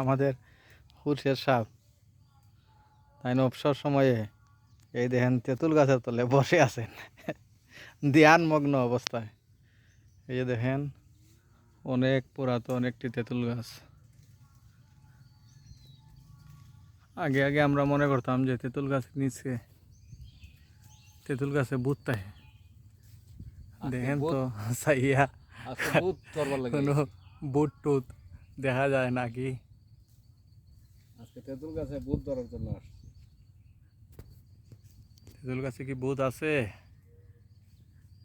আমাদের হুরশের সাপ। তাই না অবসর সময়ে এই দেখেন তেঁতুল গাছের তলে বসে আছেন। ধ্যানমগ্ন অবস্থায়। এই যে দেখেন অনেক পুরাতন একটি তেঁতুল গাছ। আগে আগে আমরা মনে করতাম যে তেঁতুল গাছের নিচে তেঁতুল গাছে ভূত থাকে। দেখেন তো সাইয়া। কোনো বুট টুত দেখা যায় নাকি? আজকে তেঁতুল গাছে বহুত ধরার জন্য আসছে। তেঁতুল গাছে কি ভূত আছে?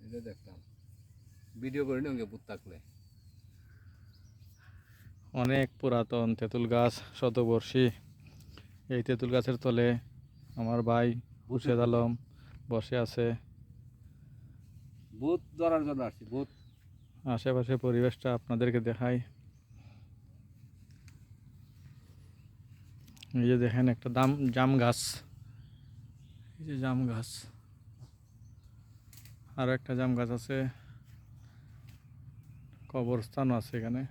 এটা দেখতাম। ভিডিও করে নিও ভূত থাকলে। অনেক পুরাতন তেঁতুল গাছ শতবর্ষী। এই তেঁতুল গাছের তলে আমার ভাই হুসেদ আলম বসে আছে। ভূত ধরার জন্য আসছি ভূত। আশেপাশে পরিবেশটা আপনাদেরকে দেখাই। এই যে দেখেন একটা দাম, জাম গাছ। এই যে জাম গাছ। আর একটা জাম গাছ আছে। কবরস্থানও আছে এখানে।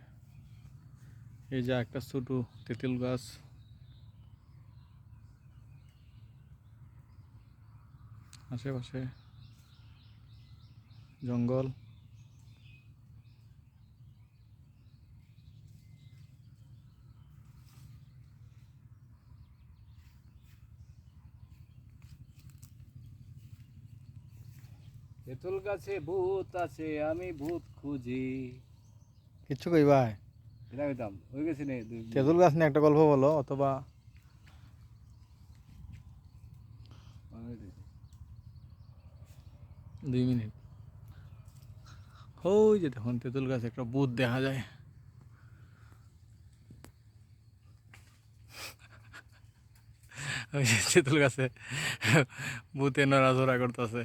এই যে একটা ছোট তেঁতুল গাছ। আশেপাশে জঙ্গল। তেঁতুল গাছে ভূত আছে আমি ভূত খুঁজি। কিচ্ছু কই ভাই এটা কইতাম হয়ে গেছে নে তেঁতুল গাছ নিয়ে একটা গল্প বলো অথবা দুই। মিনিট। ওই যে দেখুন তেঁতুল গাছ একটা বুথ দেখা যায়। ওই যে তেঁতুল গাছে বুথে নড়াচড়া করতেছে।